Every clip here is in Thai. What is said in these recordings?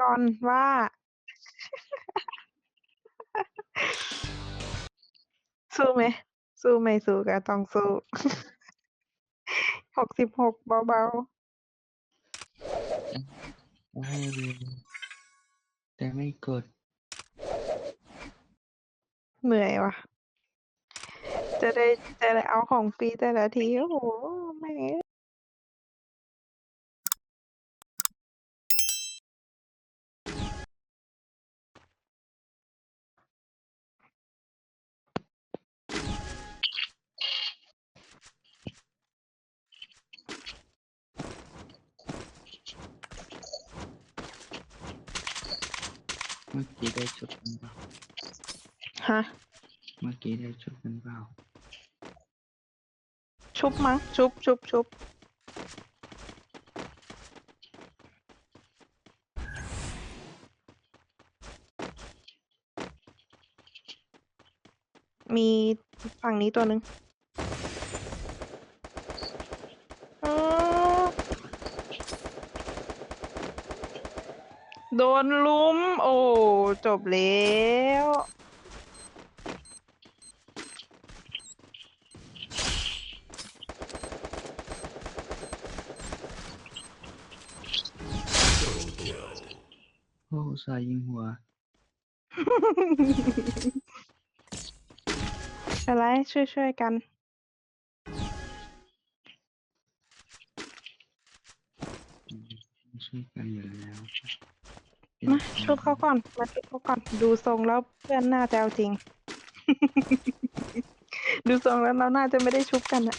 ก่อนว่า สู้ไหม สู้ไม่สู้ก็ต้องสู้หกสิบหกเบาได้เลยแต่ไม่กดๆเหนื่อยว่ะ จะได้จะได้เอาของฟรีแต่ละที โอ้โห แม่ มื่อกี้ได้ชุดกันเปล่าฮะ เมื่อกี้ได้ชุดกันเปล่าชุบมั้ง ชุบชุบชุบมีฝั่งนี้ตัวหนึ่งอ๋อ โดนลุม โอ้ จบแล้ว โอ้สายยิงหัว อะไรช่วยช่วยๆกัน ชุบเขาก่อน มาชุบเขาก่อน ดูทรงแล้วเพื่อนน่าจะเอาจริง ดูทรงแล้วเราน่าจะไม่ได้ชุบกันอะ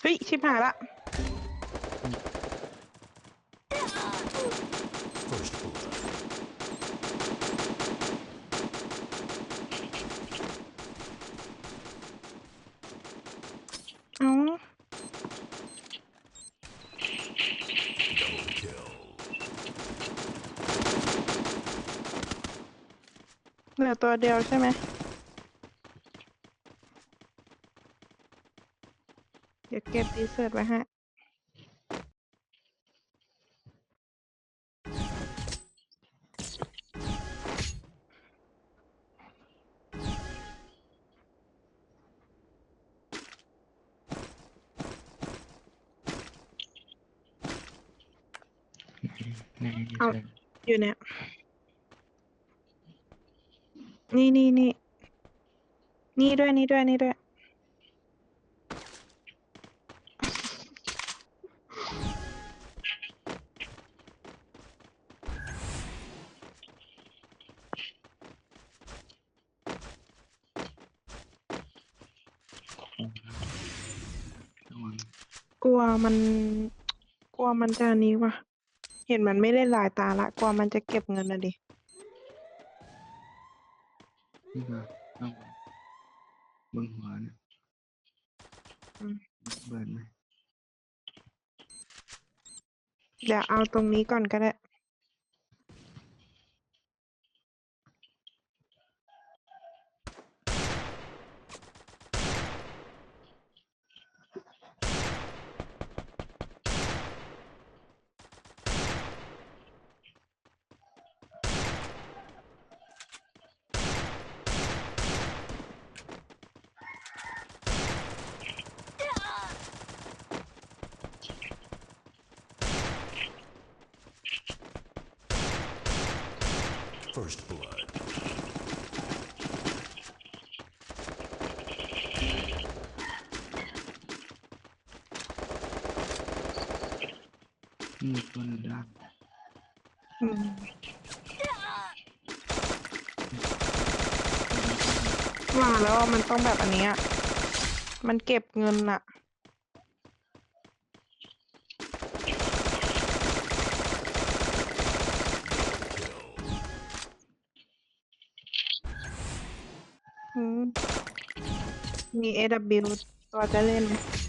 เฮ้ย ชิบหายละ First blood. เอ้า Double kill. เหลือตัวเดียวใช่ไหม เดี๋ยวเก็บดีเซิร์ตไว้ฮะในนี้เอาใช่อยู่เนี่ย นี่นี่นี่ นี่ด้วย นี่ด้วย นี่ด้วย ลัวมัน กลัวมันจะนี้ว่ะ เห็นมันไม่เล่นหลายตาละ กลัวมันจะเก็บเงินนะดิ นี่ก็ระวังบนหัวเนี่ยอืม เบิดไหม เดี๋ยวเอาตรงนี้ก่อนก็ได้ First blood. นี่ตัวหนึ่งด้านอืมว่าแล้วว่ามันต้องแบบอันเนี้ยมันเก็บเงินอะ มี AW ตัวจะเล่น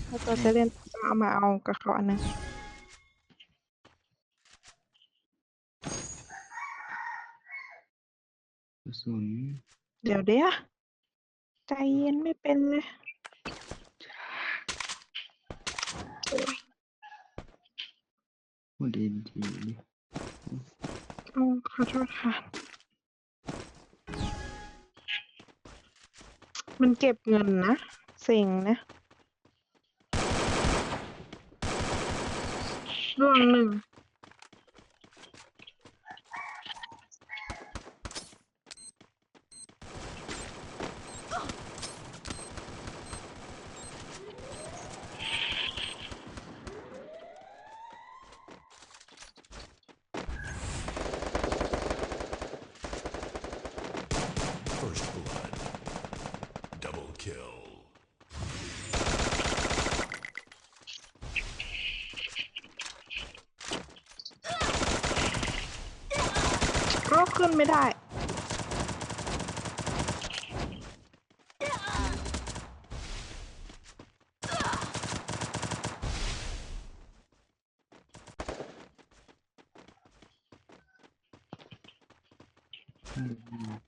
ถ้าตัวจะเล่นก็เอามาเอากับเขาอันนึงกระสุนเดี๋ยวเดี๋ยวใจเย็นไม่เป็นเลยพูดดีดีโอ้ขอโทษค่ะ มันเก็บเงินนะ เซ็งนะร่วงหนึ่ง ขึ้นไม่ได้ อืม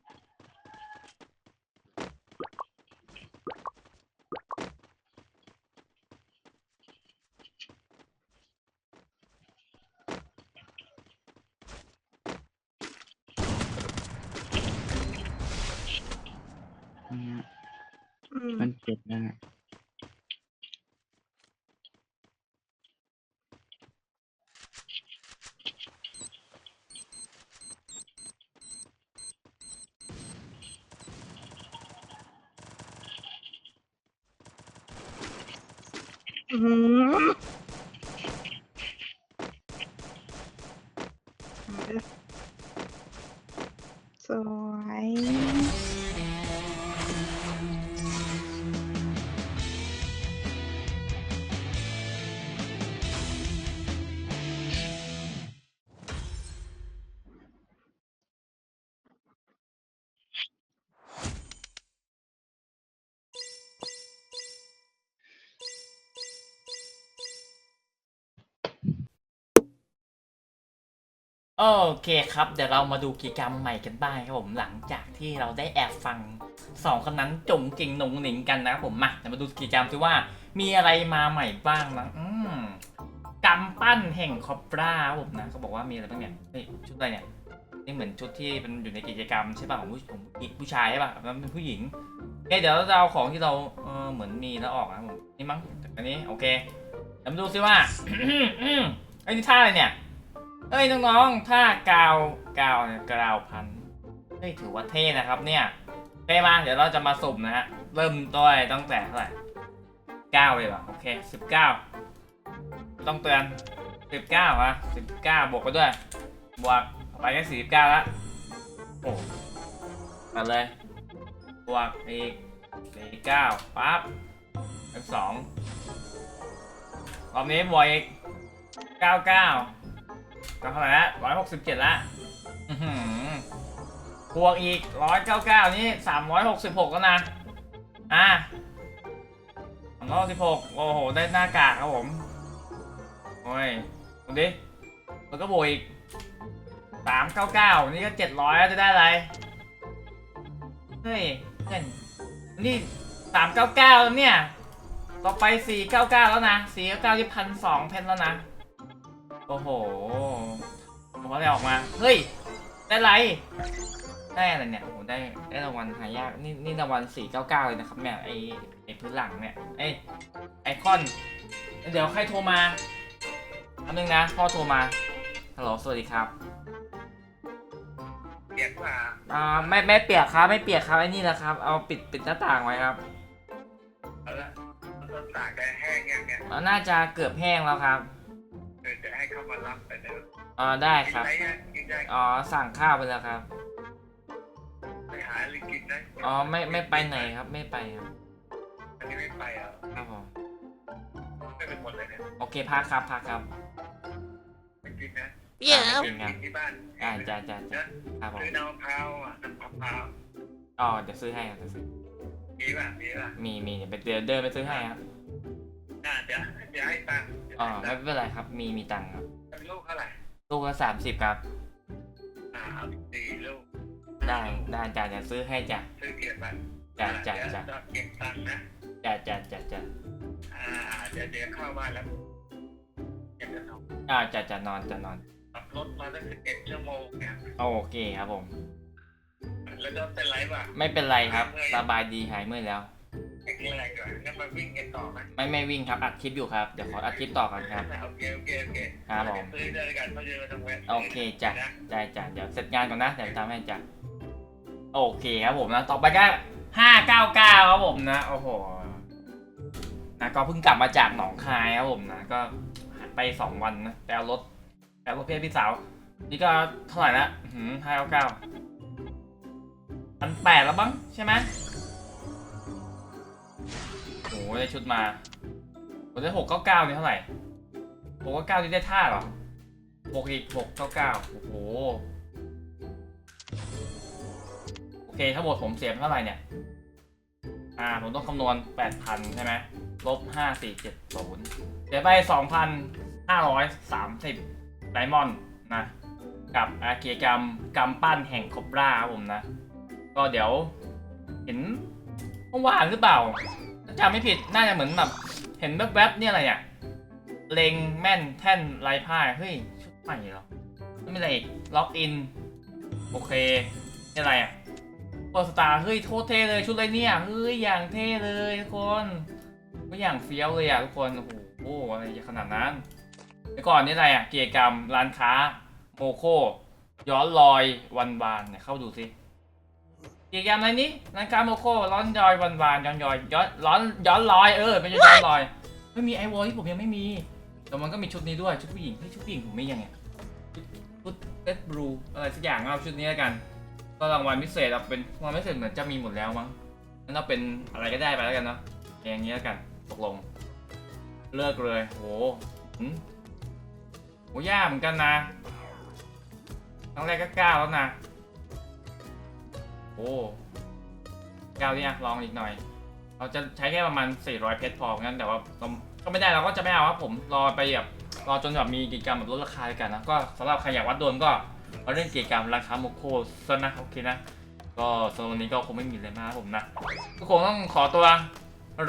เนี่ย อืม มันเจ็บแล้วนะ อื โอเคครับ เดี๋ยวเรามาดูกิจกรรมใหม่กันบ้างครับผมหลังจากที่เราได้แอบฟังสองคนนั้นจงจริงนงหนิงกันนะครับผมมาเดี๋ยวมาดูกิจกรรมซิว่ามีอะไรมาใหม่บ้างนะอืมกำปั้นแห่งคอปราครับผมนะเขาบอกว่ามีอะไรบ้างเนี่ยชุดอะไรเนี่ยนี่เหมือนชุดที่เป็นอยู่ในกิจกรรมใช่ป่ะของผู้ของผู้ชายใช่ป่ะแล้วเป็นผู้หญิงโอเคเดี๋ยวเราจะเอาของที่เราเออเหมือนมีแล้วออกนะผมนี่มั้งอันนี้โอเคเดี๋ยวมาดูซิว่าไอ้นี่ท่าอะไรเนี่ย เอ้ยน้องๆ ถ้ากาวกาวกาวพันเฮ้ยถือว่าเท่นะครับเนี่ยเท่มากเดี๋ยวเราจะมาสุ่มนะฮะ เริ่มต้นตั้งแต่เท่าไหร่เก้าเลยเหรอโอเคสิบเก้าต้องเตือนสิบเก้าอะสิบเก้าบวกไปด้วย บวกไปแค่สี่สิบเก้าละโอ้มาเลย บวกอีกสี่เก้าปั๊บเป็นสองรอบนี้บวกอีกเก้าเก้า ก็เท่าไหร่ละร้อยหกสิบเจ็ดละอื้อหือบวกอีกร้อยเก้าเก้านี่สามร้อยหกสิบหกแล้วนะ อะสามร้อยหกสิบหกโอ้โห ได้หน้ากากครับผม โอ้ยดูดิแล้วก็บวกอีกสามเก้าเก้านี่ก็เจ็ดร้อยแล้วจะได้อะไร เฮ้ยเพื่อนนี่สามเก้าเก้าแล้วเนี่ย ต่อไปสี่เก้าเก้าแล้วนะสี่เก้าเก้าที่พันสองเพนแล้วนะ อ้โหผมก็ได้ออกมา เฮ้ย ได้ไร ได้อะไรเนี่ยโอ้โหได้ได้รางวัลหายาก นี่นี่รางวัลสี่เก้าเก้าเลยนะครับเนี่ยไอไอพื้นหลังเนี่ยไอยไอคอน เดี๋ยวใครโทรมาอันนึงนะ พ่อโทรมา ฮัลโหล สวัสดีครับ เปียกกว่าอ่าไม่ไม่เปียกครับ ไม่เปียกครับไอ้นี่แหละครับ เอาปิดปิดหน้าต่างไว้ครับเอาละมันต้องตากแดดแห้งยังไงอ่าน่าจะเกือบแห้งแล้วครับ เดี๋ยวอ่าได้กิครับนได้ยังกินได้อ๋อสั่งข้าวไปแล้วครับ ไปหาอะไรกินได้อ๋อไม่ไม่ไปไหนครับไม่ไปครับ อันนี้ไม่ไปเหรอะครับผม ไม่เป็นหมดเลยเนี่ยโอเคพักครับพักครับไม่กินนะอ่าไม่กินครับกินที่บ้านอ่าจ้าจ้าจ้านะครับผม ซื้อน้ำมะพร้าวอะน้ำมะพร้าวอ๋อเดี๋ยวซื้อให้ครับเดี๋ยวซื้อมีป่ะมีป่ะมีมีเดี๋ยวไปเดี๋ยวเดินไปซื้อให้ครับอ่าเดี๋ยวเดี๋ยวให้ตังค์เดี๋ยวอ๋อให้ไม่เป็นไรครับ มีมีตังค์ครับตังค์ ลูกเท่าไหร่ลูกละสามสิบครับอ่าเอาสี่ลูกได้ได้จ้ะจะซื้อให้จ้ะซื้อเก็บไว้จ้ะอ่าจ้ะเดี๋ยวจ้ะจะเก็บตังค์นะจ้ะจ้ะจ้ะจ้ะอ่าเดี๋ยวเดี๋ยวเข้ามาแล้วเก็บเงินเอาอ่าจ้ะจะนอนจะนอนขับรถมาตั้งสิบเอ็ดชั่วโมงเนี่ยโอเคครับผม แล้วรถเป็นไรป่ะไม่เป็นไรครับ สบายดีหายเมื่อยแล้ว แข็งแรงก่อนงั้นมาวิ่งกันต่อไหมไม่ไม่วิ่งครับอัดคลิปอยู่ครับเดี๋ยวขออัดคลิปต่อกันครับ โอเคโอเคโอเคครับผม ซื้อด้วยกันเพราะเยอะต้องแวะโอเคจ้ะนะได้จ้ะเดี๋ยวเสร็จงานก่อนนะเดี๋ยวทำให้จ้ะโอเคครับผมนะต่อไปก็ห้าเก้าเก้าครับผมนะโอ้โหนะก็เพิ่งกลับมาจากหนองคายครับผมนะก็หายไปสองวันนะแปลรถแปลรถเพื่อนพี่สาว นี่ก็เท่าไหร่ละห้าเก้าเก้าพันแปดแล้วบ้างใช่ไหม โอ้โหได้ชุดมาผมได้หกเก้าเก้านี่เท่าไหร่หกเก้าเก้านี่ได้ท่าเหรอบวกอีกหกเก้าเก้าโอ้โหโอเคทั้งหมดผมเสียไปเท่าไหร่เนี่ยอ่าผมต้องคำนวณแปดพันใช่ไหมลบห้าสี่เจ็ดศูนย์เสียไปสองพันห้าร้อยสามสิบไดมอนด์นะกับอาเกียกรรมกำปั้นแห่งคบราครับผมนะ ก็เดี๋ยวเห็นเมื่านหรือเปล่า จำไม่ผิดน่าจะเหมือนแบบเห็นแวบๆเนี่ยอะไรอะเลงแม่นแท่นลายผ้าเฮ้ยชุดใหม่เหรอไม่เป็นไรล็อกอินโอเคนี่อะไรอะเปิดสตาร์เฮ้ยโทษเท่เลยชุดอะไรเนี่ยเฮ้ยอย่างเท่เลยทุกคนก็อย่างเฟี้ยวเลยอะทุกคนโอ้โหอะไรขนาดนั้นแล้วก่อนนี่อะไรอะเกียรกรรมร้านค้าโมโคย้อนรอยวันวานเนี่ยเข้าดูสิ กีกรรมอะไรนี่ร้านค้าโมโคร้อนยอยวันวานย้อนยอยย้อนร้อนย้อนรอยเออไม่ใช่ย้อนรอยไม่มีไอวอลที่ผมยังไม่มีแต่มันก็มีชุดนี้ด้วยชุดผู้หญิงเฮ้ยชุดผู้หญิงผมไมียังไงชุดชุดเ d ดบลูอะไรสักอย่างเอาชุดนี้แล้วกัน ก็รางวัลพิเศษเอาเป็นรางวัลพิเศษเหมือนจะมีหมดแล้วมั้งงั้นเอาเป็นอะไรก็ได้ไปแล้วกันเนาะอย่างนี้แล้วกันตกลง เลิกเลยโหหืมโหยากเหมือนกันนะครั้งแรกก็เก้าแล้วนะ โอ้เก้าเนี่ยลองอีกหน่อย เราจะใช้แค่ประมาณ 400 เพชรพองั้นแต่ว่าก็ไม่ได้เราก็จะไม่เอาครับผมรอไปแบบรอจนแบบมีกิจกรรมแบบลดราคาด้วยกันนะก็สำหรับใครอยากวัดดวงก็มาเล่นกิจกรรมราคาโมโคซะนะโอเคนะก็สำหรับวันนี้ก็คงไม่มีอะไรมากครับผมนะก็คงต้องขอตัว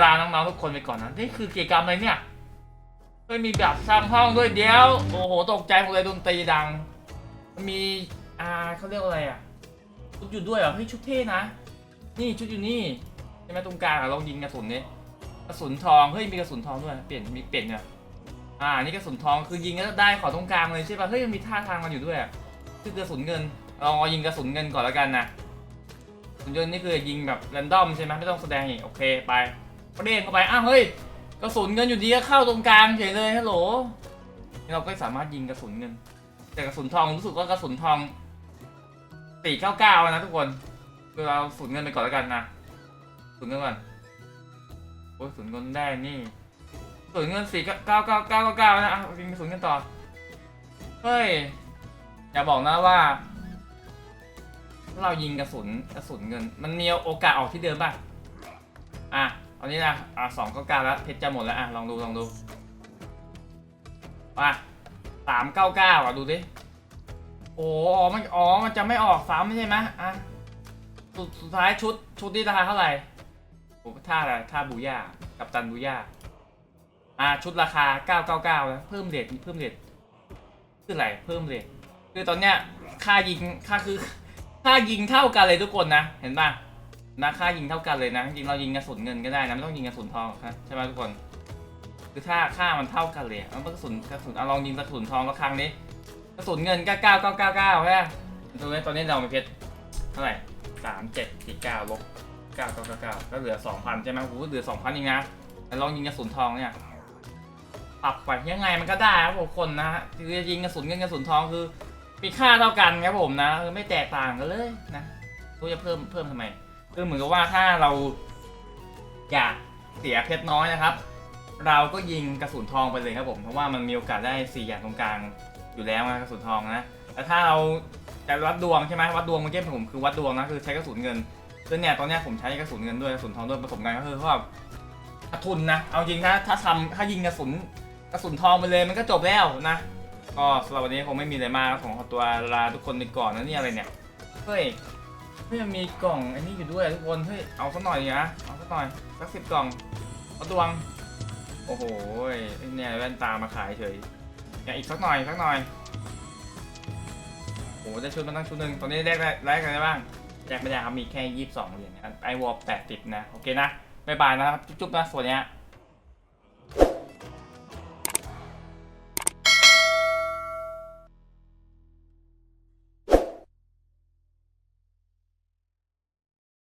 ลาน้องๆทุกคนไปก่อนนะนี่คือกิจกรรมอะไรเนี่ยไม่มีแบบสร้างห้องด้วยเดียว โอ้โหตกใจหมดเลยดนตรีดัง มีอ่าเขาเรียกอะไรอะ ชุดอยู่ด้วยเหรอเฮ้ยชุดเท่นะ นี่ชุดอยู่นี่ใช่ไหมตรงกลางอะลองยิงกระสุนนี่กระสุนทองเฮ้ยมีกระสุนทองด้วยเปลี่ยนมีเปลี่ยนเนี่ยอ่านี่กระสุนทองคือยิงแล้วได้ขอตรงกลางเลยใช่ป่ะเฮ้ยมันมีท่าทางมันอยู่ด้วยคือกระสุนเงินลองเอายิงกระสุนเงินก่อนแล้วกันนะกระสุนเงินนี่คือยิงแบบแรนดอมใช่ไหมไม่ต้องแสดงอีกโอเคไปประเด็นเข้าไปอ้าวเฮ้ยกระสุนเงินอยู่ดีก็เข้าตรงกลางเฉยเลยฮัลโหลนี่เราก็สามารถยิงกระสุนเงิน แต่กระสุนทองรู้สึกว่ากระสุนทอง สี่เก้าเก้านะทุกคนคือเราสุนเงินไปก่อนแล้วกันนะสูญเงินก่อนโอ้ยสูญเงินได้นี่สูญเงินสี่เก้าเก้าเก้าเก้าเก้านะอะยิงสูญเงินต่อเฮ้ยอย่าบอกนะว่า เรายิงกระสุนกระสุนเงิน มันมีโอกาสออกที่เดิมป่ะอะตอนนี้นะอะสองเก้าเก้าแล้วเพชรจะหมดแล้วอะลองดูลองดูมาสามเก้าเก้าอะดูดิ โอ้อมันอ๋อ มันจะไม่ออกซ้ำใช่ไหมอะสุดสุดท้ายชุดชุดนี้ราคาเท่าไหร่โอ้ท่าอะไรท่าบูย่ากับตันบูย่าอ่าชุดราคา 999แล้วเพิ่มเรทเพิ่มเรทคืออะไรเพิ่มเรทคือตอนเนี้ยค่ายิงค่าคือค่ายิงเท่ากันเลยทุกคนนะ เห็นป่ะนะค่ายิงเท่ากันเลยนะจริงเรายิงกระสุนเงินก็ได้นะไม่ต้องยิงกระสุนทองครับใช่ไหมทุกคน คือถ้าค่ามันเท่ากันเลยมันกระสุนกระสุนเอาลองยิงกระสุนทองก็ครั้งนี้ กระสุนเงินก็เก้าเก้าเก้าเก้าใช่ไหมดูไหมตอนนี้เรามีเพชรเท่าไหร่สามเจ็ดสี่เก้าลบเก้าเก้าเก้าเก้าก็เหลือสองพันใช่ไหมโอ้โหเหลือสองพันเองนะแต่ลองยิงกระสุนทองเนี่ยปรับไปยังไงมันก็ได้ครับผมคนนะคือยิงกระสุนกับกระสุนทองคือมีค่าเท่ากันครับผมนะไม่แตกต่างกันเลยนะรู้จะเพิ่มเพิ่มทำไมคือเหมือนกับว่าถ้าเราอยากเสียเพชรน้อยนะครับ เราก็ยิงกระสุนทองไปเลยครับผมเพราะว่ามันมีโอกาสได้สี่อย่างตรงกลาง อยู่แล้วนะกระสุนทองนะแต่ถ้าเราแต่วัดดวงใช่ไหมวัดดวงเมื่อกี้ผมคือวัดดวงนะคือใช้กระสุนเงินคือเนี่ยตอนเนี้ยผมใช้กระสุนเงินด้วยกระสุนทองด้วยผสมกันก็คือว่าขาดทุนนะเอาจริงนะถ้าทำถ้ายิงกระสุนกระสุนทองไปเลยมันก็จบแล้วนะก็สำหรับวันนี้คงไม่มีอะไรมากผมขอตัวลาทุกคนไปก่อนนะนี่อะไรเนี่ยเฮ้ยเฮ้ยมันมีกล่องไอ้นี่อยู่ด้วยทุกคนเฮ้ยเอาสักหน่อยนะเอาสักหน่อยสักสิบกล่องเอาดวงโอ้โหเนี่ยแว่นตามาขายเฉย อยากอีกสักหน่อยสักหน่อยโอ้โหได้ชุดมาตั้งชุดหนึ่งตอนนี้แลกแลกอะไรบ้างแลกไม่ได้ครับมีแค่ยี่สิบสองเหรียญไอวอลแปดสิบนะ โอเคนะ บ๊ายบายนะครับ จุ๊บๆนะส่วนเนี้ย